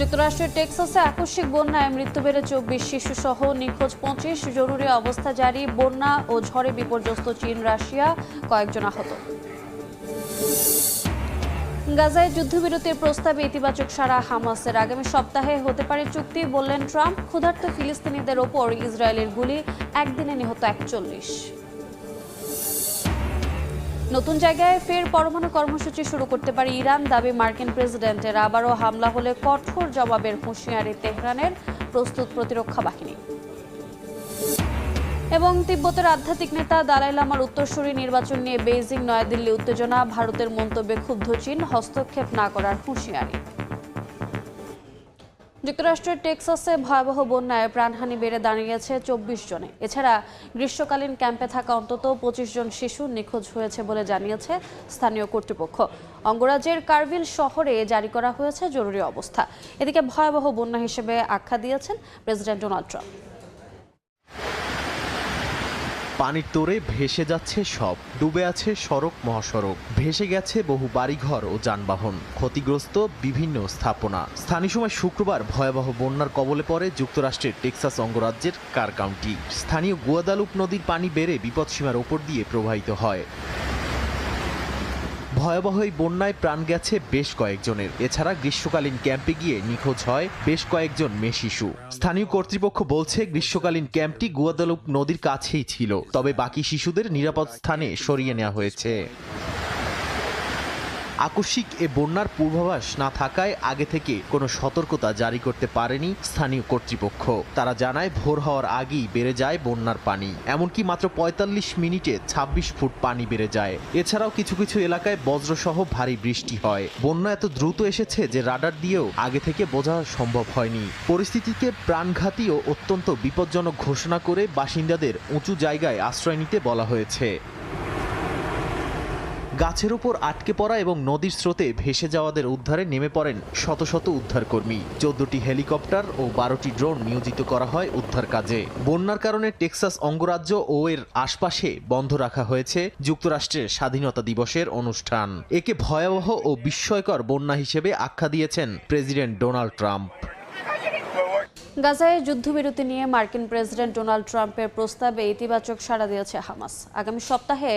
যুক্তরাষ্ট্রের টেক্সাসে আকস্মিক বন্যায় মৃত্যু বেড়ে চব্বিশ শিশু সহ নিখোঁজ পঁচিশ জরুরি অবস্থা জারি, বন্যা ও ঝড়ে বিপর্যস্ত চীন, রাশিয়া, কয়েকজন আহত। গাজায় যুদ্ধবিরতির প্রস্তাবে ইতিবাচক সারা হামাসের। আগামী সপ্তাহে হতে পারে চুক্তি, বললেন ট্রাম্প। ক্ষুধার্ত ফিলিস্তিনিদের ওপর ইসরায়েলের গুলি, একদিনে নিহত একচল্লিশ। নতুন জায়গায় ফের পরমাণু কর্মসূচি শুরু করতে পারে ইরান, দাবি মার্কিন প্রেসিডেন্টের। আবারও হামলা হলে কঠোর জবাবের হুঁশিয়ারি তেহরানের প্রস্তুত প্রতিরক্ষা বাহিনী। এবং তিব্বতের আধ্যাত্মিক নেতা দালাই লামার উত্তরসূরি নির্বাচন নিয়ে বেইজিং, নয়াদিল্লি উত্তেজনা, ভারতের মন্তব্যে ক্ষুব্ধ চীন, হস্তক্ষেপ না করার হুঁশিয়ারি। যুক্তরাষ্ট্রের টেক্সাসে ভয়াবহ বন্যায় প্রাণহানি বেড়ে দাঁড়িয়েছে চব্বিশ জনে। এছাড়া গ্রীষ্মকালীন ক্যাম্পে থাকা অন্তত পঁচিশ জন শিশু নিখোঁজ হয়েছে বলে জানিয়েছে স্থানীয় কর্তৃপক্ষ। অঙ্গরাজ্যের কার্ভিল শহরে জারি করা হয়েছে জরুরি অবস্থা। এদিকে ভয়াবহ বন্যা হিসেবে আখ্যা দিয়েছেন প্রেসিডেন্ট ডোনাল্ড ট্রাম্প। পানির তোরে ভেসে যাচ্ছে সব। ডুবে আছে সড়ক মহাসড়ক। ভেসে গেছে বহু বাড়িঘর ও যানবাহন। ক্ষতিগ্রস্ত বিভিন্ন স্থাপনা। স্থানীয় সময় শুক্রবার ভয়াবহ বন্যার কবলে পড়ে যুক্তরাষ্ট্রের টেক্সাস অঙ্গরাজ্যের কার কাউন্টি। স্থানীয় গুয়াদালুপ নদীর পানি বেড়ে বিপদসীমার ওপর দিয়ে প্রবাহিত হয়। ভয়াবহ এই বন্যায় প্রাণ গেছে বেশ কয়েকজনের। এছাড়া গ্রীষ্মকালীন ক্যাম্পে গিয়ে নিখোঁজ হয় বেশ কয়েকজন মেয়ে শিশু। স্থানীয় কর্তৃপক্ষ বলছে, গ্রীষ্মকালীন ক্যাম্পটি গুয়াদালুপ নদীর কাছেই ছিল, তবে বাকি শিশুদের নিরাপদ স্থানে সরিয়ে নেওয়া হয়েছে। আকস্মিক এ বন্যার পূর্বাভাস না থাকায় আগে থেকে কোনো সতর্কতা জারি করতে পারেনি স্থানীয় কর্তৃপক্ষ। তারা জানায়, ভোর হওয়ার আগেই বেড়ে যায় বন্যার পানি। এমনকি মাত্র পঁয়তাল্লিশ মিনিটে ২৬ ফুট পানি বেড়ে যায়। এছাড়াও কিছু কিছু এলাকায় বজ্রসহ ভারী বৃষ্টি হয়। বন্যা এত দ্রুত এসেছে যে রাডার দিয়েও আগে থেকে বোঝা সম্ভব হয়নি। পরিস্থিতিকে প্রাণঘাতী ও অত্যন্ত বিপজ্জনক ঘোষণা করে বাসিন্দাদের উঁচু জায়গায় আশ্রয় নিতে বলা হয়েছে। গাছের উপর আটকে পড়া এবং নদীর স্রোতে ভেসে যাওয়াদের উদ্ধারে নেমে পড়েন শত শত উদ্ধারকর্মী। চোদ্দটি হেলিকপ্টার ও বারোটি ড্রোন নিয়োজিত করা হয় উদ্ধার কাজে। বন্যার কারণে টেক্সাস অঙ্গরাজ্য ও এর আশপাশে বন্ধ রাখা হয়েছে যুক্তরাষ্ট্রের স্বাধীনতা দিবসের অনুষ্ঠান। একে ভয়াবহ ও বিস্ময়কর বন্যা হিসেবে আখ্যা দিয়েছেন প্রেসিডেন্ট ডোনাল্ড ট্রাম্প। গাজায় যুদ্ধবিরতি নিয়ে মার্কিন প্রেসিডেন্ট ডোনাল্ড ট্রাম্পের প্রস্তাবে ইতিবাচক সাড়া দিয়েছে হামাস। আগামী সপ্তাহে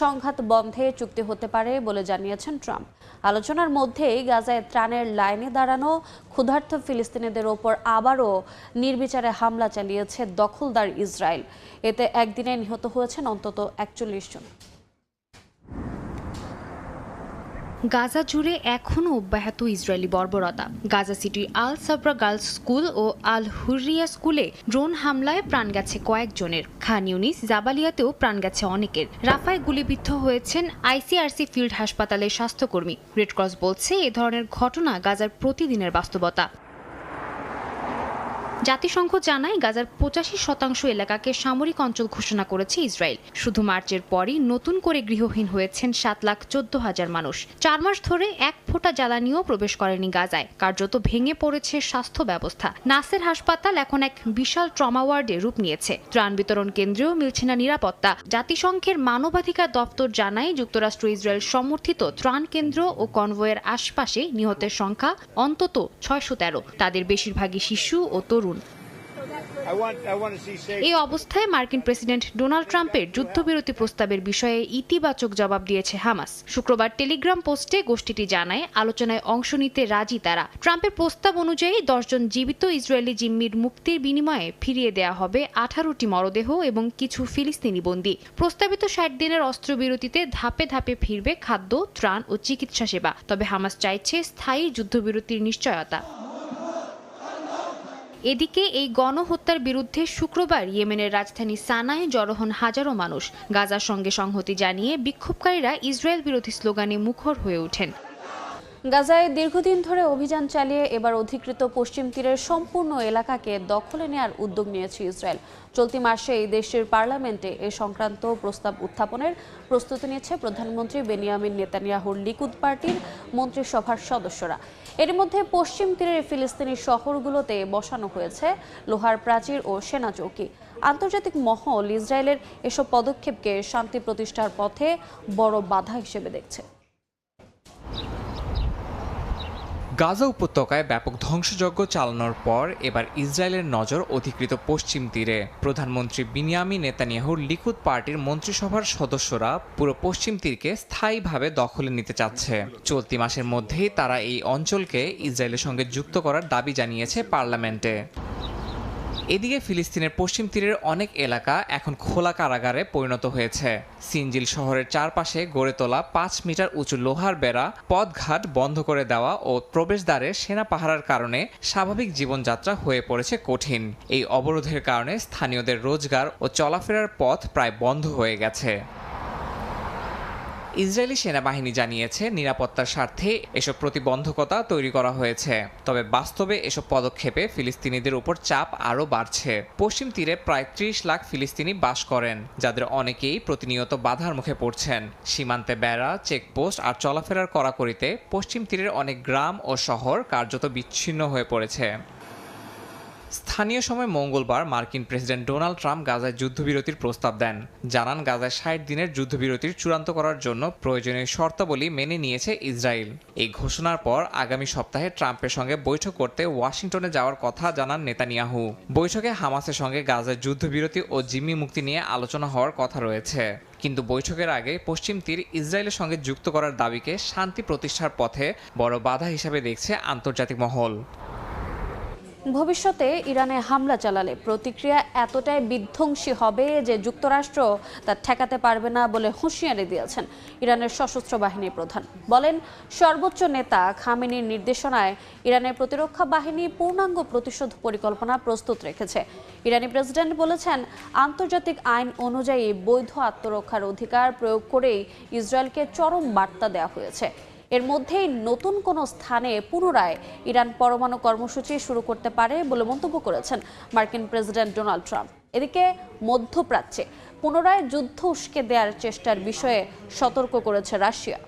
সংঘাত বন্ধে চুক্তি হতে পারে বলে জানিয়েছেন ট্রাম্প। আলোচনার মধ্যেই গাজায় ত্রাণের লাইনে দাঁড়ানো ক্ষুধার্ত ফিলিস্তিনিদের ওপর আবারও নির্বিচারে হামলা চালিয়েছে দখলদার ইসরায়েল। এতে একদিনে নিহত হয়েছেন অন্তত একচল্লিশ জন। গাজা জুড়ে এখনও অব্যাহত ইসরায়েলি বর্বরতা। গাজা সিটির আল সাবরা গার্লস স্কুল ও আল হুরিয়া স্কুলে ড্রোন হামলায় প্রাণ গেছে কয়েকজনের। খান ইউনিস জাবালিয়াতেও প্রাণ গেছে অনেকের। রাফায় গুলিবিদ্ধ হয়েছেন আইসিআরসি ফিল্ড হাসপাতালের স্বাস্থ্যকর্মী। রেডক্রস বলছে এ ধরনের ঘটনা গাজার প্রতিদিনের বাস্তবতা। জাতিসংঘ জানায় গাজার পঁচাশি শতাংশ এলাকাকে সামরিক অঞ্চল ঘোষণা করেছে ইসরায়েল। শুধু মার্চের পরই নতুন করে গৃহহীন হয়েছেন সাত লাখ চোদ্দ হাজার মানুষ। চার মাস ধরে এক ফোঁটা জ্বালানিও প্রবেশ করেনি গাজায়। কার্যত ভেঙে পড়েছে স্বাস্থ্য ব্যবস্থা। নাসের হাসপাতাল এখন এক বিশাল ট্রমা ওয়ার্ডে রূপ নিয়েছে। ত্রাণ বিতরণ কেন্দ্রেও মিলছে না নিরাপত্তা। জাতিসংঘের মানবাধিকার দপ্তর জানায় যুক্তরাষ্ট্র ইসরায়েল সমর্থিত ত্রাণ কেন্দ্র ও কনভয়ের আশপাশে নিহতের সংখ্যা অন্তত ছয়শো তেরো। তাদের বেশিরভাগই শিশু ও তরুণ। এই অবস্থায় মার্কিন প্রেসিডেন্ট ডোনাল্ড ট্রাম্পের যুদ্ধবিরতি প্রস্তাবের বিষয়ে ইতিবাচক জবাব দিয়েছে হামাস। শুক্রবার টেলিগ্রাম পোস্টে গোষ্ঠীটি জানায়, আলোচনায় অংশ নিতে রাজি তারা। ট্রাম্পের প্রস্তাব অনুযায়ী দশজন জীবিত ইসরায়েলি জিম্মির মুক্তির বিনিময়ে ফিরিয়ে দেয়া হবে আঠারোটি মরদেহ এবং কিছু ফিলিস্তিনি বন্দী। প্রস্তাবিত ষাট দিনের অস্ত্রবিরতিতে ধাপে ধাপে ফিরবে খাদ্য, ত্রাণ ও চিকিৎসা সেবা। তবে হামাস চাইছে স্থায়ী যুদ্ধবিরতির নিশ্চয়তা। এদিকে এই গণহত্যার বিরুদ্ধে শুক্রবার ইয়েমেনের রাজধানী সানায় জড়ো হন হাজারো মানুষ। গাজার সঙ্গে সংহতি জানিয়ে বিক্ষোভকারীরা ইসরায়েল বিরোধী স্লোগানে মুখর হয়ে ওঠেন। গাজায় দীর্ঘদিন ধরে অভিযান চালিয়ে এবার অধিকৃত পশ্চিম তীরের সম্পূর্ণ এলাকাকে দখলে নেয়ার উদ্যোগ নিয়েছে ইসরায়েল। চলতি মাসে এই দেশটির পার্লামেন্টে এ সংক্রান্ত প্রস্তাব উত্থাপনের প্রস্তুতি নিয়েছে প্রধানমন্ত্রী বেনিয়ামিন নেতানিয়াহুর লিকুদ পার্টির মন্ত্রিসভার সদস্যরা। এর মধ্যে পশ্চিম তীরের ফিলিস্তিনি শহরগুলোতে বসানো হয়েছে লোহার প্রাচীর ও সেনা চৌকি। আন্তর্জাতিক মহল ইসরায়েলের এসব পদক্ষেপকে শান্তি প্রতিষ্ঠার পথে বড় বাধা হিসেবে দেখছে। গাজা উপত্যকায় ব্যাপক ধ্বংসযজ্ঞ চালানোর পর এবার ইসরায়েলের নজর অধিকৃত পশ্চিম তীরে। প্রধানমন্ত্রী বিনিয়ামি নেতানিয়াহুর লিকুদ পার্টির মন্ত্রিসভার সদস্যরা পুরো পশ্চিম তীরকে স্থায়ীভাবে দখলে নিতে চাচ্ছে। চলতি মাসের মধ্যেই তারা এই অঞ্চলকে ইসরায়েলের সঙ্গে যুক্ত করার দাবি জানিয়েছে পার্লামেন্টে। এদিকে ফিলিস্তিনের পশ্চিম তীরের অনেক এলাকা এখন খোলা কারাগারে পরিণত হয়েছে। সিনজিল শহরের চারপাশে গড়ে তোলা পাঁচ মিটার উঁচু লোহার বেড়া, পথঘাট বন্ধ করে দেওয়া ও প্রবেশদ্বারে সেনা পাহারার কারণে স্বাভাবিক জীবনযাত্রা হয়ে পড়েছে কঠিন। এই অবরোধের কারণে স্থানীয়দের রোজগার ও চলাফেরার পথ প্রায় বন্ধ হয়ে গেছে। ইসরায়েলি সেনাবাহিনী জানিয়েছে নিরাপত্তার স্বার্থে এসব প্রতিবন্ধকতা তৈরি করা হয়েছে। তবে বাস্তবে এসব পদক্ষেপে ফিলিস্তিনিদের উপর চাপ আরও বাড়ছে। পশ্চিম তীরে প্রায় ত্রিশ লাখ ফিলিস্তিনি বাস করেন, যাদের অনেকেই প্রতিনিয়ত বাধার মুখে পড়ছেন। সীমান্তে বেড়া, চেকপোস্ট আর চলাফেরার কড়াকড়িতে পশ্চিম তীরের অনেক গ্রাম ও শহর কার্যত বিচ্ছিন্ন হয়ে পড়েছে। স্থানীয় সময় মঙ্গলবার মার্কিন প্রেসিডেন্ট ডোনাল্ড ট্রাম্প গাজায় যুদ্ধবিরতির প্রস্তাব দেন। জানান, গাজায় ষাট দিনের যুদ্ধবিরতির চূড়ান্ত করার জন্য প্রয়োজনীয় শর্তাবলী মেনে নিয়েছে ইসরায়েল। এই ঘোষণার পর আগামী সপ্তাহে ট্রাম্পের সঙ্গে বৈঠক করতে ওয়াশিংটনে যাওয়ার কথা জানান নেতানিয়াহু। বৈঠকে হামাসের সঙ্গে গাজায় যুদ্ধবিরতি ও জিম্মি মুক্তি নিয়ে আলোচনা হওয়ার কথা রয়েছে। কিন্তু বৈঠকের আগে পশ্চিম তীর ইসরায়েলের সঙ্গে যুক্ত করার দাবিকে শান্তি প্রতিষ্ঠার পথে বড় বাধা হিসাবে দেখছে আন্তর্জাতিক মহল। ভবিষ্যতে ইরানে হামলা চালালে প্রতিক্রিয়া এতটাই বিধ্বংসী হবে যে যুক্তরাষ্ট্র তা ঠেকাতে পারবে না বলে হুঁশিয়ারি দিয়েছেন ইরানের সশস্ত্র বাহিনীর প্রধান। বলেন, সর্বোচ্চ নেতা খামেনির নির্দেশনায় ইরানের প্রতিরক্ষা বাহিনী পূর্ণাঙ্গ প্রতিশোধ পরিকল্পনা প্রস্তুত রেখেছে। ইরানি প্রেসিডেন্ট বলেছেন, আন্তর্জাতিক আইন অনুযায়ী বৈধ আত্মরক্ষার অধিকার প্রয়োগ করেই ইসরায়েলকে চরম বার্তা দেওয়া হয়েছে। এর মধ্যেই নতুন কোনো স্থানে পুনরায় ইরান পরমাণু কর্মসূচি শুরু করতে পারে বলে মন্তব্য করেছেন মার্কিন প্রেসিডেন্ট ডোনাল্ড ট্রাম্প। এদিকে মধ্যপ্রাচ্যে পুনরায় যুদ্ধ উস্কে দেওয়ার চেষ্টার বিষয়ে সতর্ক করেছে রাশিয়া।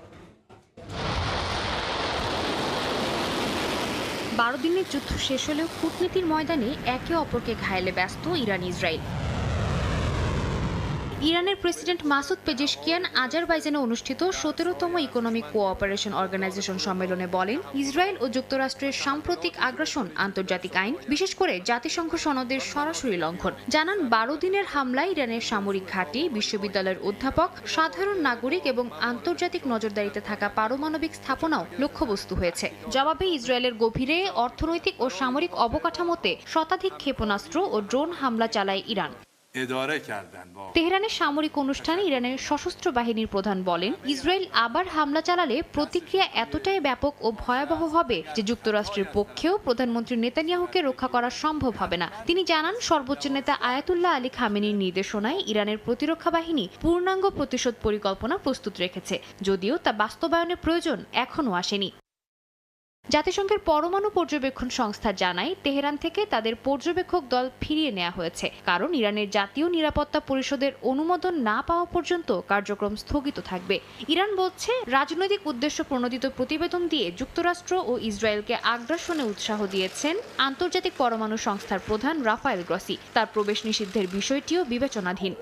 বারো দিনের যুদ্ধ শেষ হলেও কূটনীতির ময়দানে একে অপরকে ঘায়েলে ব্যস্ত ইরান ইসরায়েল ইরানের প্রেসিডেন্ট মাসুদ পেজেশকিয়ান আজারবাইজানে অনুষ্ঠিত সতেরোতম ইকোনমিক কোঅপারেশন অর্গানাইজেশন সম্মেলনে বলেন, ইসরায়েল ও যুক্তরাষ্ট্রের সাম্প্রতিক আগ্রাসন, আন্তর্জাতিক আইন, বিশেষ করে জাতিসংঘ সনদের সরাসরি লঙ্ঘন। জানান, বারো দিনের হামলায় ইরানের সামরিক ঘাঁটি, বিশ্ববিদ্যালয়ের অধ্যাপক, সাধারণ নাগরিক এবং আন্তর্জাতিক নজরদারিতে থাকা পারমাণবিক স্থাপনাও লক্ষ্যবস্তু হয়েছে। জবাবে, ইসরায়েলের গভীরে অর্থনৈতিক ও সামরিক অবকাঠামোতে শতাধিক ক্ষেপণাস্ত্র ও ড্রোন হামলা চালায় ইরান। তেহরানের সামরিক অনুষ্ঠানে ইরানের সশস্ত্র বাহিনীর প্রধান বলেন, ইসরায়েল আবার হামলা চালালে প্রতিক্রিয়া এতটাই ব্যাপক ও ভয়াবহ হবে যে যুক্তরাষ্ট্রের পক্ষেও প্রধানমন্ত্রী নেতানিয়াহুকে রক্ষা করা সম্ভব হবে না। তিনি জানান, সর্বোচ্চ নেতা আয়াতুল্লাহ আলী খামেনির নির্দেশনায় ইরানের প্রতিরক্ষা বাহিনী পূর্ণাঙ্গ প্রতিশোধ পরিকল্পনা প্রস্তুত রেখেছে, যদিও তা বাস্তবায়নের প্রয়োজন এখনও আসেনি। জাতিসংঘের পরমাণু পর্যবেক্ষণ সংস্থা জানায়, তেহরান থেকে তাদের পর্যবেক্ষক দল ফিরিয়ে নেওয়া হয়েছে। কারণ ইরানের জাতীয় নিরাপত্তা পরিষদের অনুমোদন না পাওয়া পর্যন্ত কার্যক্রম স্থগিত থাকবে। ইরান বলছে, রাজনৈতিক উদ্দেশ্য প্রণোদিত প্রতিবেদন দিয়ে যুক্তরাষ্ট্র ও ইসরায়েলকে আগ্রাসনে উৎসাহ দিয়েছেন আন্তর্জাতিক পরমাণু সংস্থার প্রধান রাফায়েল গ্রসি। তার প্রবেশ নিষিদ্ধের বিষয়টিও বিবেচনাধীন।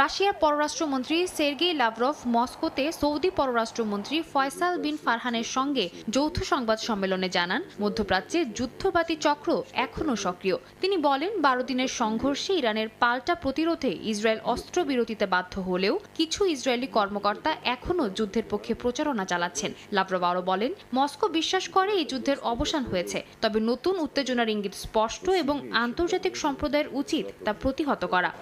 রাশিয়ার পররাষ্ট্রমন্ত্রী সের্গেই লাভরভ মস্কোতে সৌদি পররাষ্ট্রমন্ত্রী ফয়সাল বিন ফারহানের সঙ্গে যৌথ সংবাদ সম্মেলনে জানান, মধ্যপ্রাচ্যে যুদ্ধবাদী চক্র এখনও সক্রিয়। তিনি বলেন, বারো দিনের সংঘর্ষে ইরানের পাল্টা প্রতিরোধে ইসরায়েল অস্ত্রবিরতিতে বাধ্য হলেও কিছু ইসরায়েলি কর্মকর্তা এখনও যুদ্ধের পক্ষে প্রচারণা চালাচ্ছেন। লাভরভ আরও বলেন, মস্কো বিশ্বাস করে এই যুদ্ধের অবসান হয়েছে, তবে নতুন উত্তেজনার ইঙ্গিত স্পষ্ট এবং আন্তর্জাতিক সম্প্রদায়ের উচিত তা প্রতিহত করা।